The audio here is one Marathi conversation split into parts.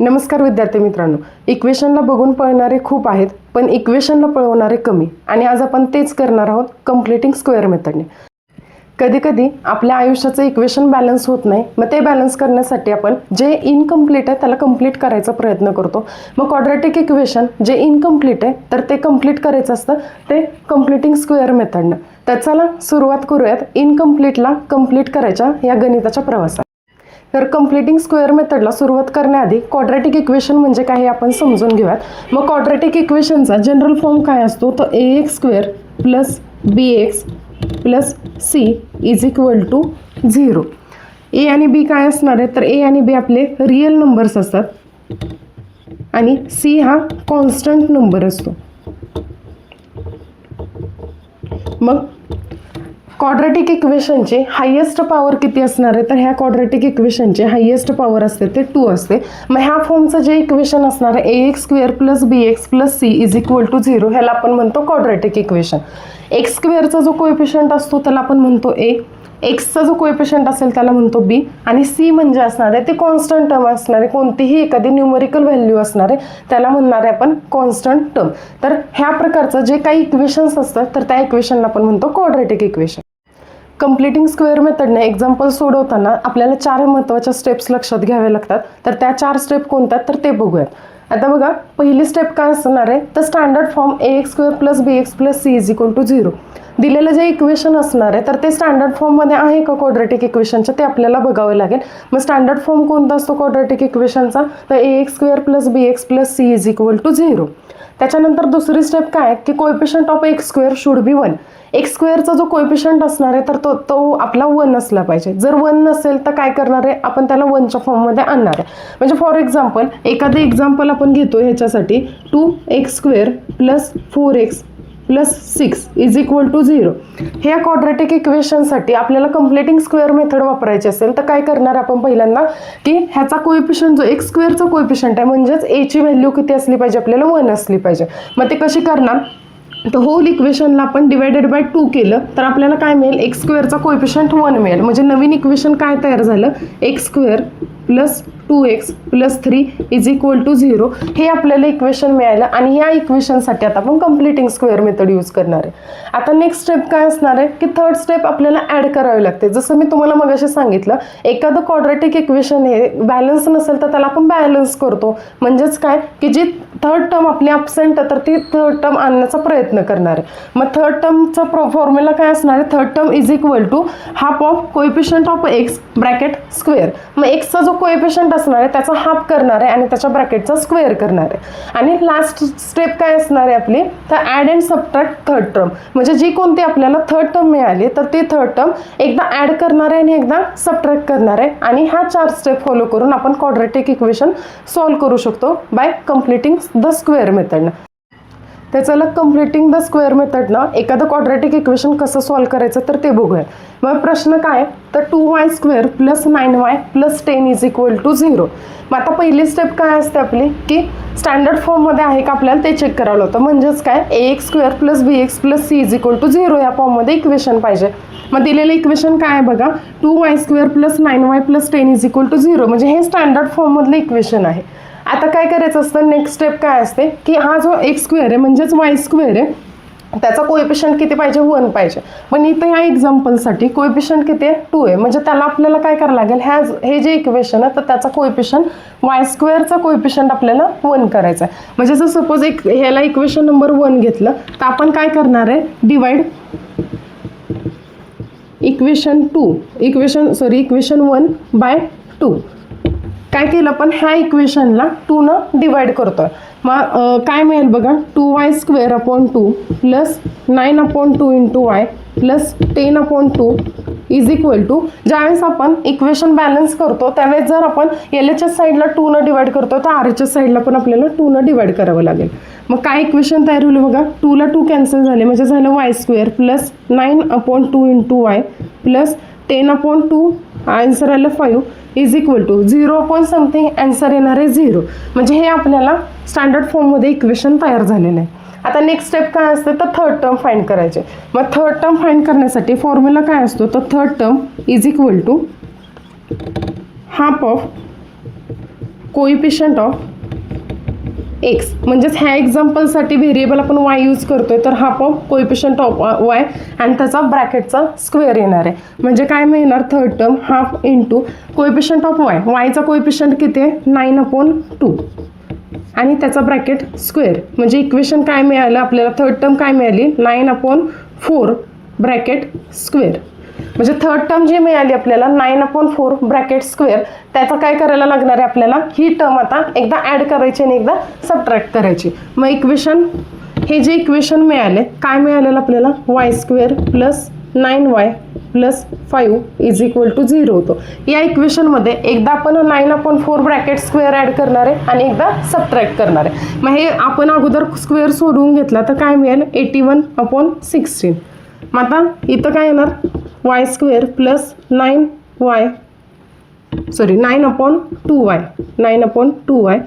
नमस्कार विद्यार्थी मित्रांनो इक्वेशनला बघून पळणारे खूप आहेत पण इक्वेशनला पळवणारे कमी. आणि आज आपण तेच करणार आहोत कम्प्लिटिंग स्क्वेअर मेथडने कधीकधी आपल्या आयुष्याचं इक्वेशन बॅलन्स होत नाही मग ते बॅलन्स करण्यासाठी आपण जे इनकम्प्लीट आहे त्याला कंप्लीट करायचा प्रयत्न करतो. मग क्वाड्रॅटिक इक्वेशन जे इनकम्प्लीट आहे तर ते कंप्लीट करायचं असतं ते कम्प्लिटिंग स्क्वेअर मेथडनं तर चला सुरुवात करूयात. इनकम्प्लीटला कंप्लीट करायच्या या गणिताच्या प्रवासात. तर कम्प्लिटिंग स्क्वेअर मेथडला सुरुवात करण्याआधी क्वाड्रॅटिक इक्वेशन म्हणजे काय हे आपण समजून घेऊयात. मग क्वाड्रॅटिक इक्वेशनचा जनरल फॉर्म काय असतो? तर A X square plus B X plus C is equal to zero A आणि बी काय असणार आहे तर ए आणि बी आपले रिअल नंबर्स असतात. आणि सी हा कॉन्स्टंट नंबर असतो. मग क्वाड्रेटिक इक्वेशनचे हायेस्ट पॉवर किती असणार आहे? तर ह्या क्वाड्रेटिक इक्वेशनचे हायेस्ट पॉवर असते ते टू असते. मग ह्या फॉर्मचं जे इक्वेशन असणार आहे A X square plus B X plus C is equal to zero ह्याला आपण म्हणतो क्वाड्रेटिक इक्वेशन एक्स स्क्वेअरचा जो कोएफिशियंट असतो त्याला आपण म्हणतो ए एक्सचा जो कोएफिशियंट असेल त्याला म्हणतो बी आणि सी म्हणजे असणार आहे ते कॉन्स्टंट टर्म असणार आहे. कोणतीही एखादी न्यूमरिकल व्हॅल्यू असणार आहे त्याला म्हणणार आहे आपण कॉन्स्टंट टर्म तर ह्या प्रकारचं जे काही इक्वेशन्स असतात तर त्या इक्वेशनला आपण म्हणतो क्वाड्रेटिक इक्वेशन कम्प्लिटिंग स्क्वेअर मेथडने एक्झाम्पल सोडवताना आपल्याला चार महत्त्वाच्या स्टेप्स लक्षात घ्याव्या लागतात. तर त्या चार स्टेप कोणत्या? तर ते बघूयात. आता बघा पहिली स्टेप काय असणार आहे? तर standard form A X square plus B X plus C is equal to zero दिलेलं जे इक्वेशन असणार आहे तर ते स्टँडर्ड फॉर्ममध्ये आहे का क्वाड्रॅटिक इक्वेशनचं ते आपल्याला बघावं लागेल. मग स्टँडर्ड फॉर्म कोणता असतो क्वाड्रॅटिक इक्वेशनचा तर A X square plus B X plus C is equal to zero त्याच्यानंतर दुसरी स्टेप काय? आहे की coefficient of X square should be one X स्क्वेअरचा जो कोएफिशियंट असणार आहे तर तो तो आपला वन असला पाहिजे. जर वन नसेल तर काय करणार आहे? आपण त्याला वनच्या फॉर्ममध्ये आणणार आहे. म्हणजे फॉर एक्झाम्पल एखादं एक्झाम्पल आपण घेतो ह्याच्यासाठी. Two x square plus four x plus six is equal to zero. ह्या क्वाड्रॅटिक इक्वेशनसाठी आपल्याला कम्प्लेटिंग स्क्वेअर मेथड वापरायची असेल तर काय करणार आपण पहिल्यांदा? की ह्याचा कोएफिशियंट जो एक्स स्क्वेअरचा कोएफिशियंट आहे म्हणजेच एची व्हॅल्यू किती असली पाहिजे आपल्याला वन असली पाहिजे. मग ते कशी करणार? तर होल इक्वेशनला आपण डिवायडेड बाय टू केलं तर आपल्याला काय मिळेल? एक्स स्क्वेअरचा कोएफिशियंट वन मिळेल. म्हणजे नवीन इक्वेशन काय तयार झालं? X square plus two X plus three is equal to zero हे आपल्याला इक्वेशन मिळालं आणि या इक्वेशनसाठी आता आपण कम्प्लिटिंग स्क्वेअर मेथड यूज करणार आहे. आता नेक्स्ट स्टेप काय असणार आहे? की थर्ड स्टेप आपल्याला ॲड करावी लागते. जसं मी तुम्हाला मगाशी सांगितलं एखादं क्वाड्रॅटिक इक्वेशन हे बॅलन्स नसेल तर त्याला आपण बॅलन्स करतो. म्हणजेच काय? की जी थर्ड टर्म आपली अपसेंट तर ती थर्ड टर्म आणण्याचा प्रयत्न करणार आहे. मग थर्ड टर्मचा प्रो फॉर्म्युला काय असणार आहे? Third term is equal to half of coefficient of X bracket square मग एक्सचा जो कोएफिशियंट असणार आहे त्याचा हाफ करणार आहे आणि त्याच्या ब्रॅकेटचा स्क्वेअर करणार आहे. आणि लास्ट स्टेप काय असणार आहे आपली? तर add and subtract third term म्हणजे जी कोणती आपल्याला थर्ड टर्म मिळाली तर ती थर्ड टर्म एकदा ॲड करणार आहे आणि एकदा सबट्रॅक्ट करणार आहे. आणि ह्या चार स्टेप फॉलो करून आपण क्वाड्रेटिक इक्वेशन सॉल्व्ह करू शकतो बाय कम्प्लिटिंग द स्क्वेअर मेथडनं त्याच्याला कम्प्लिटिंग द स्क्वेअर मेथडनं एखादं क्वाड्रॅटिक इक्वेशन कसं सॉल्व्ह करायचं तर ते बघूया. मग प्रश्न काय? तर two Y square plus nine Y plus ten is equal to zero मग आता पहिली स्टेप काय असते आपली? की स्टँडर्ड फॉर्ममध्ये आहे का आपल्याला ते चेक करावं होतं. म्हणजेच काय? A X square plus B X plus C is equal to zero या फॉर्ममध्ये इक्वेशन पाहिजे. मग दिलेलं इक्वेशन काय आहे बघा? Two Y square plus nine Y plus ten is equal to zero म्हणजे हे स्टँडर्ड फॉर्ममधलं इक्वेशन आहे. आता काय करायचं असतं? नेक्स्ट स्टेप काय असते? की हा जो एक्स स्क्वेअर आहे म्हणजेच वाय स्क्वेअर आहे त्याचा कोएफिशियंट किती पाहिजे? वन पाहिजे. पण इथं ह्या एक्झाम्पलसाठी कोएफिशियंट किती आहे? टू आहे. म्हणजे त्याला आपल्याला काय करावं लागेल? ह्या हे जे इक्वेशन आहे तर त्याचा कोएफिशियंट वाय स्क्वेअरचा कोएफिशियंट आपल्याला वन करायचा आहे. म्हणजे जर सपोज एक ह्याला इक्वेशन नंबर वन घेतलं तर आपण काय करणार आहे? Divide equation two equation sorry equation one by two काय केलं पण ह्या इक्वेशनला टूनं डिवाइड करतोय. मग काय मिळेल बघा? Two Y square upon two plus nine upon two into Y plus ten upon two is equal to ज्यावेळेस आपण इक्वेशन बॅलन्स करतो त्यावेळेस जर आपण एल एचच्या साईडला टूनं डिवाइड करतो तर आर एचच्या साईडला पण आपल्याला टूनं डिवाइड करावं लागेल. मग काय इक्वेशन तयार होईल बघा? टूला टू कॅन्सल झाले म्हणजे झालं Y square plus nine upon two into Y plus ten upon two answer आलं five is equal to zero point something answer येणार आहे झिरो म्हणजे हे आपल्याला स्टँडर्ड फॉर्ममध्ये इक्वेशन तयार झालेलं आहे. आता नेक्स्ट स्टेप काय असते? तर थर्ड टर्म फाइंड करायचे. मग थर्ड टर्म फाइंड करण्यासाठी फॉर्म्युला काय असतो? तर third term is equal to half of coefficient of X म्हणजेच ह्या एक्झाम्पलसाठी व्हेरिएबल आपण वाय यूज करतोय तर हा पण कोइफिशियंट ऑफ वाय आणि त्याचा ब्रॅकेटचा स्क्वेअर येणार आहे. म्हणजे काय मिळणार? Third term half into coefficient of Y वायचा coefficient किती आहे? नाईन अपॉन टू आणि त्याचा ब्रॅकेट स्क्वेअर म्हणजे इक्वेशन काय मिळालं? आपल्याला थर्ड टर्म काय मिळाली? Nine upon four bracket square म्हणजे थर्ड टर्म जी मिळाली आपल्याला nine upon four bracket square त्याचं काय करायला लागणार आहे आपल्याला? ही टर्म आता एकदा ॲड करायची आणि एकदा सबट्रॅक्ट करायची. मग इक्वेशन हे जे इक्वेशन मिळाले काय मिळालेलं आपल्याला? Y square plus nine Y plus five is equal to zero होतो. या इक्वेशनमध्ये एकदा आपण nine upon four bracket square add करणार आहे आणि एकदा सबट्रॅक्ट करणार आहे. मग हे आपण अगोदर स्क्वेअर सोडवून घेतला तर काय मिळेल? एटी वन अपॉन सिक्स्टीन मग आता इथं काय येणार? Y square plus nine Y sorry nine upon two Y nine upon two Y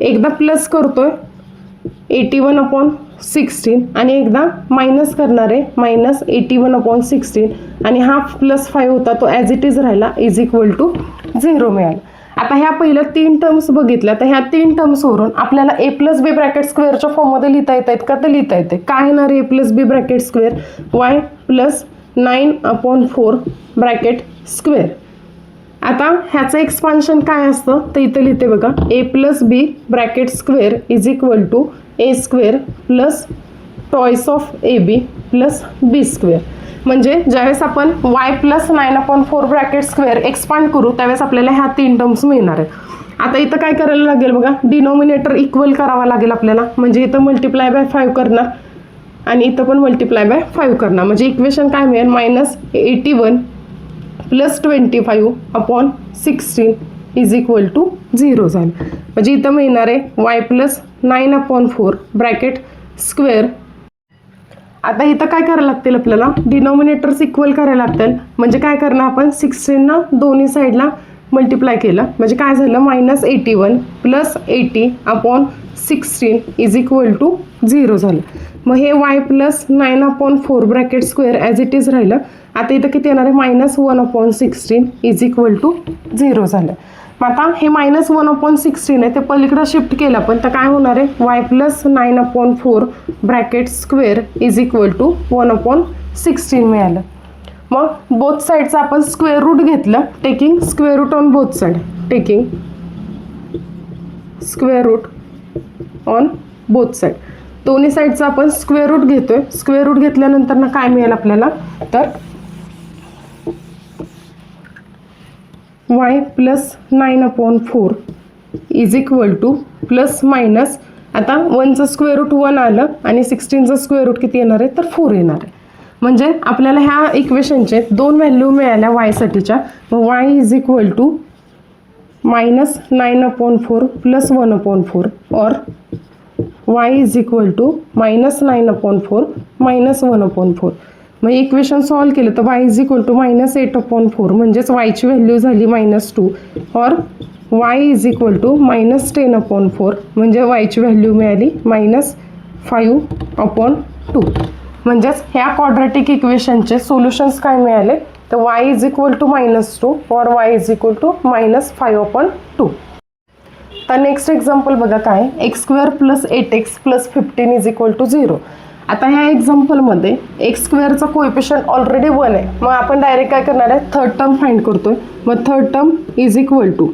एकदा प्लस करतो आहे एटी वन अपॉन सिक्स्टीन आणि एकदा मायनस करणार आहे minus eighty one upon sixteen आणि हा प्लस फाईव्ह होता तो ॲज इट इज राहिला इज इक्वल टू झिरो मिळाला. आता ह्या पहिल्या तीन टर्म्स बघितल्या तर ह्या तीन टर्म्सवरून आपल्याला ए प्लस बी ब्रॅकेट स्क्वेअरच्या फॉर्ममध्ये लिहिता येत आहेत का? तर लिहिता येते. काय येणार A plus B bracket square Y plus nine upon four bracket square आता ह्याचं एक्सपान्शन काय असतं? तर इथं लिहिते बघा. A plus B bracket square is equal to A square plus twice of A B plus B square म्हणजे ज्यावेळेस आपण Y plus nine upon four bracket square expand करू त्यावेळेस आपल्याला ह्या तीन टर्म्स मिळणार आहेत. आता इथं काय करायला लागेल बघा डिनॉमिनेटर इक्वल करावा लागेल आपल्याला. म्हणजे इथं मल्टिप्लाय बाय फाईव्ह करणार आणि इथं पण मल्टिप्लाय बाय फाईव्ह करणार. म्हणजे इक्वेशन काय मिळेल? Minus eighty one plus twenty five upon sixteen is equal to zero झालं. म्हणजे इथं मिळणार आहे Y plus nine upon four bracket square आता इथं काय करायला लागतील आपल्याला? डिनॉमिनेटर्स इक्वल करायला लागतील. म्हणजे काय करणार आपण? सिक्स्टीननं दोन्ही साईडला मल्टिप्लाय केलं. म्हणजे काय झालं? Minus eighty one plus eighty upon sixteen is equal to zero झालं. मग हे Y plus nine upon four bracket square as it is राहिलं. आता इथं किती येणार आहे? Minus one upon sixteen is equal to zero झालं. मग आता हे मायनस वन अपॉन सिक्स्टीन आहे ते पलीकडं शिफ्ट केलं पण तर काय होणार आहे? Y plus nine upon four bracket square is equal to one upon sixteen मिळालं. मग बोथ साईडचं आपण स्क्वेअर रूट घेतलं taking square root on both side taking square root on both side दोन्ही साईडचं आपण स्क्वेअर रूट घेतोय. स्क्वेअर रूट घेतल्यानंतर ना काय मिळेल आपल्याला? तर Y plus nine upon four is equal to plus minus आता वनचं स्क्वेअर रूट वन आलं आणि सिक्स्टीनचं स्क्वेअर रूट किती येणार आहे? तर फोर येणार आहे. म्हणजे आपल्याला ह्या इक्वेशनचे दोन व्हॅल्यू मिळाल्या वायसाठीच्या y is equal to minus nine upon four plus one upon four और y is equal to minus nine upon four minus one upon four. मग इक्वेशन सॉल्व केलं तर y is equal to minus eight upon four म्हणजेच वायची व्हॅल्यू झाली मायनस टू और y is equal to minus ten upon four म्हणजे वायची व्हॅल्यू मिळाली मायनस फाईव्ह अपॉन टू म्हणजेच ह्या क्वाड्रॅटिक इक्वेशनचे सोल्युशन्स काय मिळाले? तर y is equal to minus two और y is equal to minus five upon two तर नेक्स्ट एक्झाम्पल बघा काय? X square plus eight x plus fifteen is equal to zero आता ह्या एक्झाम्पलमध्ये एक्स स्क्वेअरचा कोएफिशियंट ऑलरेडी वन आहे. मग आपण डायरेक्ट काय करणार आहे? थर्ड टर्म फाइंड करतोय. मग third term is equal to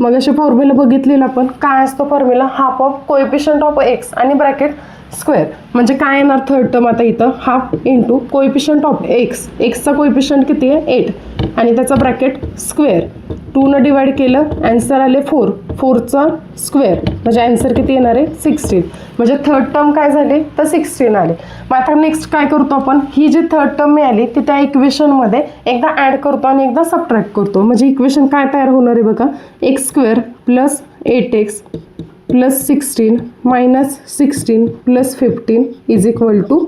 मग अशी फॉर्म्युला बघितलेलं आपण. काय असतो formula half of coefficient of x आणि ब्रॅकेट स्क्वेअर म्हणजे काय येणार थर्ड टर्म आता इथं? Half into coefficient of x एक्सचा कोएफिशियंट किती आहे? एट आणि त्याचा ब्रॅकेट स्क्वेअर टूनं डिवाईड केलं ॲन्सर आले फोर फोरचा स्क्वेअर. म्हणजे ॲन्सर किती येणार आहे? सिक्स्टीन. म्हणजे थर्ड टर्म काय झाले? तर सिक्स्टीन आले. मग आता नेक्स्ट काय करतो आपण? ही जी थर्ड टर्म मिळाली ती त्या इक्वेशनमध्ये एकदा ॲड करतो आणि एकदा सबट्रॅक्ट करतो. म्हणजे इक्वेशन काय तयार होणार आहे बघा? X square plus eight X plus sixteen minus sixteen plus fifteen is equal to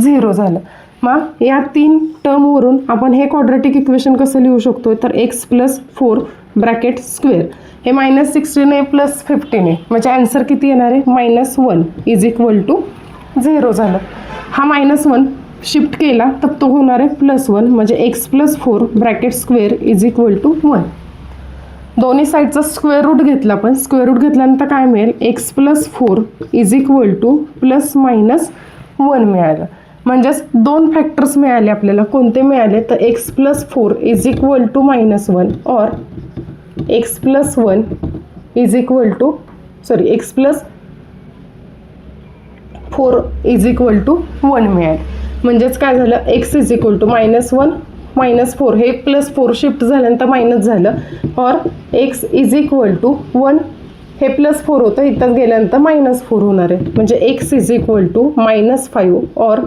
zero झालं. मग या तीन टर्मवरून आपण हे क्वाड्रॅटिक इक्वेशन कसं लिहू शकतो तर X plus four bracket square हे मायनस सिक्स्टीन आहे प्लस फिफ्टीन आहे. म्हणजे आन्सर किती येणार आहे? Minus one is equal to zero झालं. हा मायनस वन शिफ्ट केला तर तो होणार आहे प्लस वन म्हणजे X plus four bracket square is equal to one दोन्ही साईडचा स्क्वेअर रूट घेतला आपण स्क्वेअर रूट घेतल्यानंतर काय मिळेल? X plus four is equal to plus minus one मिळालं. म्हणजेच दोन फॅक्टर्स मिळाले आपल्याला. कोणते मिळाले? तर X plus four is equal to minus one और X plus one is equal to sorry X plus four is equal to one मिळाले. म्हणजेच काय झालं? X is equal to minus one minus four हे प्लस फोर शिफ्ट झाल्यानंतर मायनस झालं. और X is equal to one हे प्लस फोर होतं. इथं गेल्यानंतर मायनस फोर होणार आहे. म्हणजे X is equal to minus five और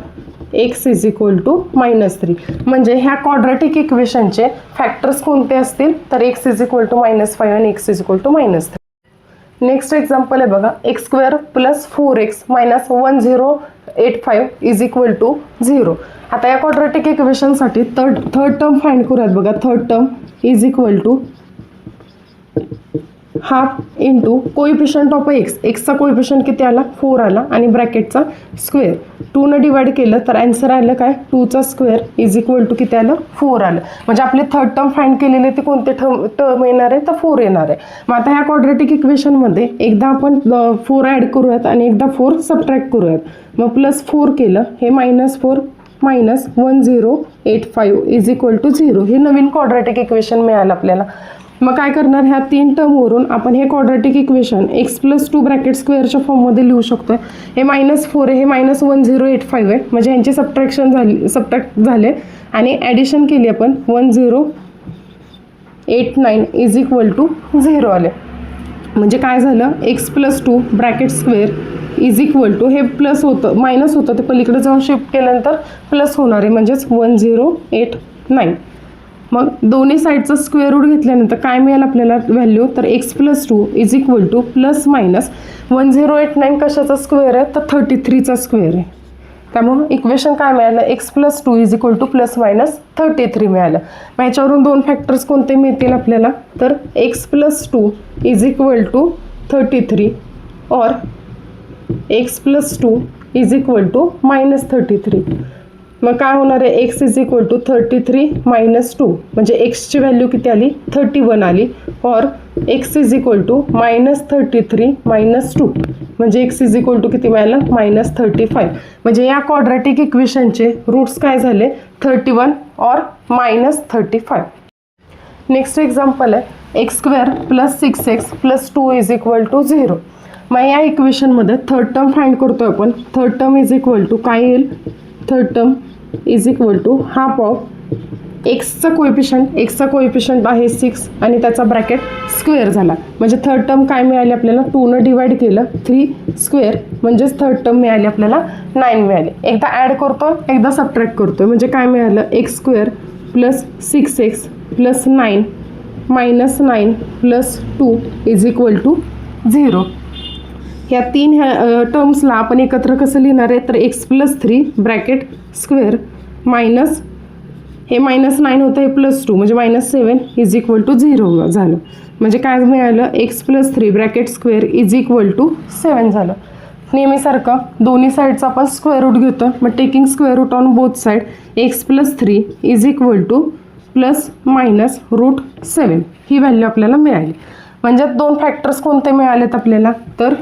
X is equal to minus three. म्हणजे ह्या क्वाड्रॅटिक इक्वेशनचे फॅक्टर्स कोणते असतील? तर X is equal to minus five आणि X is equal to minus three. Next example आहे बघा. X square plus four X minus one zero eight five is equal to zero. आता या क्वाड्रॅटिक इक्वेशनसाठी थर्ड थर्ड टर्म फाईंड करूयात बघा. Third term is equal to half into coefficient of X एक्सचा कोइफिशंट किती आला? फोर आला. आणि ब्रॅकेटचा स्क्वेअर टूनं डिवाइड केलं तर ॲन्सर आलं काय? टूचा स्क्वेअर इज इक्वल टू किती आलं? फोर आलं. म्हणजे आपले थर्ड टर्म फाईंड केलेले ते कोणते टर्म टर्म येणार आहे? तर फोर येणार आहे. मग आता ह्या क्वाड्रेटिक इक्वेशनमध्ये एकदा आपण फोर ॲड करूयात आणि एकदा फोर सबट्रॅक्ट करूयात. मग प्लस फोर केलं हे minus four minus one zero eight five is equal to zero हे नवीन क्वाड्रेटिक इक्वेशन मिळालं आपल्याला. मग काय करणार? ह्या तीन टर्मवरून आपण हे quadratic equation X plus two bracket स्क्वेअरच्या फॉर्ममध्ये लिहू शकतो हे मायनस फोर आहे हे minus one zero eight five आहे. म्हणजे ह्यांचे सबट्रॅक्शन झाली सबट्रॅक्ट झाले. आणि ॲडिशन केली आपण one zero eight nine is equal to zero आले. म्हणजे काय झालं? X plus two bracket square is equal to हे प्लस होतं मायनस होतं. ते पलीकडे जाऊन शिफ्ट केल्यानंतर प्लस होणार आहे. म्हणजेच वन झिरो एट नाईन मग दोन्ही साईडचं स्क्वेअर रूट घेतल्यानंतर काय मिळेल आपल्याला व्हॅल्यू तर x plus two is equal to plus minus one zero eight nine कशाचा स्क्वेअर आहे? तर थर्टी थ्रीचा स्क्वेअर आहे. त्यामुळं इक्वेशन काय मिळालं? X plus two is equal to plus minus thirty three मिळालं. मग याच्यावरून दोन फॅक्टर्स कोणते मिळतील आपल्याला? तर x plus two is equal to thirty three और x plus two is equal to minus thirty three मग काय होणार आहे? X is equal to thirty three minus two म्हणजे एक्सची व्हॅल्यू किती आली? थर्टी वन आली. और x is equal to minus thirty three minus two म्हणजे एक्स इज इक्वल टू किती मिळालं? मायनस थर्टी फाईव्ह म्हणजे या क्वाड्रॅटिक इक्वेशनचे रूट्स काय झाले? थर्टी वन और minus thirty five next example आहे. X square plus six x plus two is equal to zero मग या इक्वेशनमध्ये थर्ड टर्म फाइंड करतो आपण. Third term is equal to काय येईल? Third term is equal to half of एक्सचा कोएफिशंट एक्सचा कोएफिशंट आहे सिक्स आणि त्याचा ब्रॅकेट स्क्वेअर झाला. म्हणजे थर्ड टर्म काय मिळाली आपल्याला? टूनं डिवाइड केलं थ्री स्क्वेअर म्हणजेच थर्ड टर्म मिळाली आपल्याला नाईन मिळाली. एकदा ॲड करतो एकदा सबट्रॅक्ट करतो म्हणजे काय मिळालं? X square plus six x plus nine minus nine plus two is equal to zero ह्या तीन ह्या टर्म्सला आपण एकत्र कसं लिहिणार आहे? तर x plus three bracket square minus हे मायनस नाईन होतं हे प्लस टू म्हणजे minus seven is equal to zero झालं. म्हणजे काय मिळालं? X plus three bracket square is equal to seven झालं. नेहमीसारखं दोन्ही साईडचा आपण स्क्वेअर रूट घेतो मग taking square root on both side x plus three is equal to plus minus root seven he value आपल्याला मिळाली. म्हणजे दोन फॅक्टर्स कोणते मिळालेत आपल्याला? तर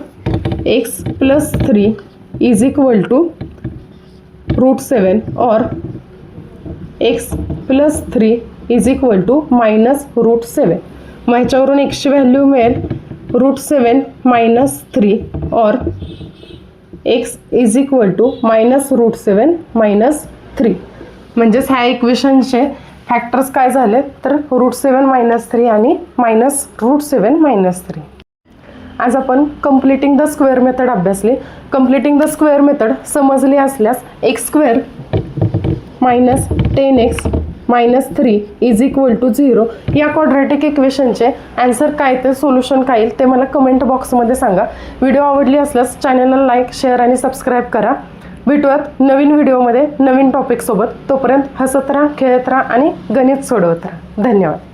x plus three is equal to root seven और x plus three is equal to minus root seven मग ह्याच्यावरून एक्सची व्हॅल्यू मिळेल. रूट सेवन मायनस थ्री और x is equal to minus root seven minus three म्हणजेच ह्या इक्वेशनचे फॅक्टर्स काय झाले तर रूट सेवन मायनस थ्री आणि minus root seven minus three आज आपण कम्प्लिटिंग द स्क्वेअर मेथड अभ्यासली. कम्प्लिटिंग द स्क्वेअर मेथड समजली असल्यास x square minus ten x minus three is equal to zero या क्वाड्रॅटिक इक्वेशनचे ॲन्सर काय ते सोल्युशन काय येईल ते मला कमेंट बॉक्समध्ये सांगा. व्हिडिओ आवडली असल्यास चॅनलला लाईक शेअर आणि सबस्क्राईब करा. भेटूयात नवीन व्हिडिओमध्ये नवीन टॉपिकसोबत तोपर्यंत हसत राहा खेळत राहा आणि गणित सोडवत राहा. धन्यवाद.